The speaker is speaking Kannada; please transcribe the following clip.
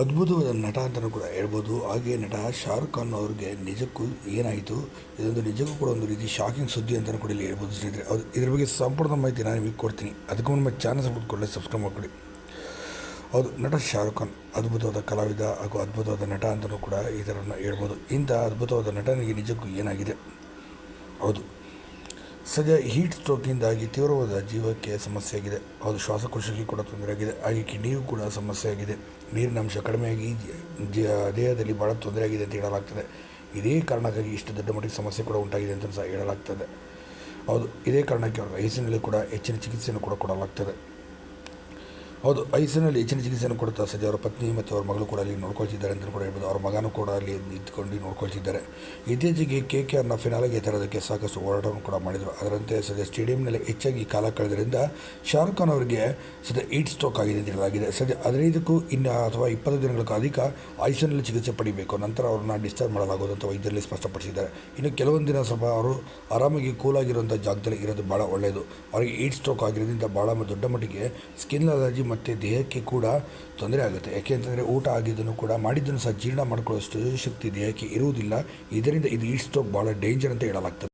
ಅದ್ಭುತವಾದ ನಟ ಅಂತಲೂ ಕೂಡ ಹೇಳ್ಬೋದು. ಹಾಗೆ ನಟ ಶಾರುಖ್ ಖಾನ್ ಅವ್ರಿಗೆ ನಿಜಕ್ಕೂ ಏನಾಯಿತು? ಇದೊಂದು ನಿಜಕ್ಕೂ ಕೂಡ ಒಂದು ರೀತಿ ಶಾಕಿಂಗ್ ಸುದ್ದಿ ಅಂತಲೂ ಕೂಡ ಇಲ್ಲಿ ಹೇಳ್ಬೋದು ಸ್ನೇಹಿತರೆ. ಅದು ಇದ್ರ ಬಗ್ಗೆ ಸಂಪೂರ್ಣ ಮಾಹಿತಿ ನಾನು ನಿಮಗೆ ಕೊಡ್ತೀನಿ. ಅದಕ್ಕೂ ನಮ್ಮ ಚಾನಲ್ ಸಪೋರ್ಟ್ ಸಬ್ಸ್ಕ್ರೈಬ್ ಮಾಡಿಕೊಡಿ ಹೌದು, ನಟ ಶಾರುಖ್ ಖಾನ್ ಅದ್ಭುತವಾದ ಕಲಾವಿದ ಹಾಗೂ ಅದ್ಭುತವಾದ ನಟ ಅಂತಲೂ ಕೂಡ ಈ ಥರ ಹೇಳ್ಬೋದು. ಇಂಥ ಅದ್ಭುತವಾದ ನಟನಿಗೆ ನಿಜಕ್ಕೂ ಏನಾಗಿದೆ? ಹೌದು ಸದ್ಯ ಹೀಟ್ ಸ್ಟ್ರೋಕಿಂದಾಗಿ ತೀವ್ರವಾದ ಜೀವಕ್ಕೆ ಸಮಸ್ಯೆ ಆಗಿದೆ ಅದು ಶ್ವಾಸಕೋಶಕ್ಕೆ ಕೂಡ ತೊಂದರೆಯಾಗಿದೆ ಹಾಗೆ ಕಿಡ್ನಿಗೂ ಕೂಡ ಸಮಸ್ಯೆ ಆಗಿದೆ. ನೀರಿನ ಅಂಶ ಕಡಿಮೆಯಾಗಿ ದೇಹದಲ್ಲಿ ಭಾಳ ತೊಂದರೆಯಾಗಿದೆ ಅಂತ ಹೇಳಲಾಗ್ತದೆ. ಇದೇ ಕಾರಣಕ್ಕಾಗಿ ಇಷ್ಟು ದೊಡ್ಡ ಮಟ್ಟಿಗೆ ಸಮಸ್ಯೆ ಕೂಡ ಉಂಟಾಗಿದೆ ಅಂತ ಸಹ ಹೇಳಲಾಗ್ತದೆ. ಹೌದು, ಇದೇ ಕಾರಣಕ್ಕೆ ಅವ್ರಿಗೆ ಐಸಿನಲ್ಲಿ ಕೂಡ ಹೆಚ್ಚಿನ ಚಿಕಿತ್ಸೆಯನ್ನು ಕೂಡ ಕೊಡಲಾಗ್ತದೆ. ಹೌದು, ಐಸಿನಲ್ಲಿ ಹೆಚ್ಚಿನ ಚಿಕಿತ್ಸೆಯನ್ನು ಕೊಡ್ತಾ ಸದ್ಯ ಅವರ ಪತ್ನಿ ಮತ್ತು ಅವರ ಮಗಳು ಕೂಡ ಅಲ್ಲಿ ನೋಡ್ಕೊಳ್ತಿದ್ದಾರೆ ಅಂತ ಕೂಡ ಹೇಳ್ಬೋದು. ಅವ್ರ ಮಗನೂ ಕೂಡ ಅಲ್ಲಿ ನಿಂತ್ಕೊಂಡು ನೋಡ್ಕೊಳ್ತಿದ್ದಾರೆ. ಇತ್ತೀಚೆಗೆ ಕೆ ಕೆ ಆರ್ನ ಫಿನಾಲೆಗೆ ತರೋದಕ್ಕೆ ಸಾಕಷ್ಟು ಹೋರಾಟವನ್ನು ಕೂಡ ಮಾಡಿದರು. ಅದರಂತೆ ಸದ್ಯ ಸ್ಟೇಡಿಯಂನಲ್ಲಿ ಹೆಚ್ಚಾಗಿ ಕಾಲ ಕಳೆದ್ರಿಂದ ಶಾರುಖ್ ಖಾನ್ ಅವರಿಗೆ ಸದ್ಯ ಈಟ್ ಸ್ಟ್ರೋಕ್ ಆಗಿದೆ ಅಂತ ಹೇಳಲಾಗಿದೆ. ಸದ್ಯ ಹದಿನೈದಕ್ಕೂ ಇನ್ನು ಅಥವಾ ಇಪ್ಪತ್ತು ದಿನಗಳಿಗೂ ಅಧಿಕ ಐಸಿನಲ್ಲಿ ಚಿಕಿತ್ಸೆ ಪಡಿಬೇಕು. ನಂತರ ಅವ್ರನ್ನ ಡಿಸ್ಚಾರ್ಜ್ ಮಾಡಲಾಗುವುದು ಅಂತ ವೈದ್ಯರಲ್ಲಿ ಸ್ಪಷ್ಟಪಡಿಸಿದ್ದಾರೆ. ಇನ್ನು ಕೆಲವೊಂದು ದಿನ ಸ್ವಲ್ಪ ಅವರು ಆರಾಮಾಗಿ ಕೂಲಾಗಿರುವಂಥ ಜಾಗದಲ್ಲಿ ಇರೋದು ಭಾಳ ಒಳ್ಳೆಯದು. ಅವರಿಗೆ ಏಟ್ ಸ್ಟ್ರೋಕ್ ಆಗಿರೋದ್ರಿಂದ ಭಾಳ ದೊಡ್ಡ ಮಟ್ಟಿಗೆ ಸ್ಕಿನ್ ಅಲರ್ಜಿ ಮತ್ತು ದೇಹಕ್ಕೆ ಕೂಡ ತೊಂದರೆ ಆಗುತ್ತೆ. ಯಾಕೆ ಅಂತಂದರೆ ಊಟ ಆಗಿದ್ದನ್ನು ಕೂಡ ಮಾಡಿದ್ದನ್ನು ಸಹ ಜೀರ್ಣ ಮಾಡ್ಕೊಳ್ಳೋಷ್ಟು ಶಕ್ತಿ ದೇಹಕ್ಕೆ ಇರುವುದಿಲ್ಲ. ಇದರಿಂದ ಇದು ಈಟ್ ಸ್ಟ್ರೋಕ್ ಭಾಳ ಡೇಂಜರ್ ಅಂತ ಹೇಳಲಾಗ್ತದೆ.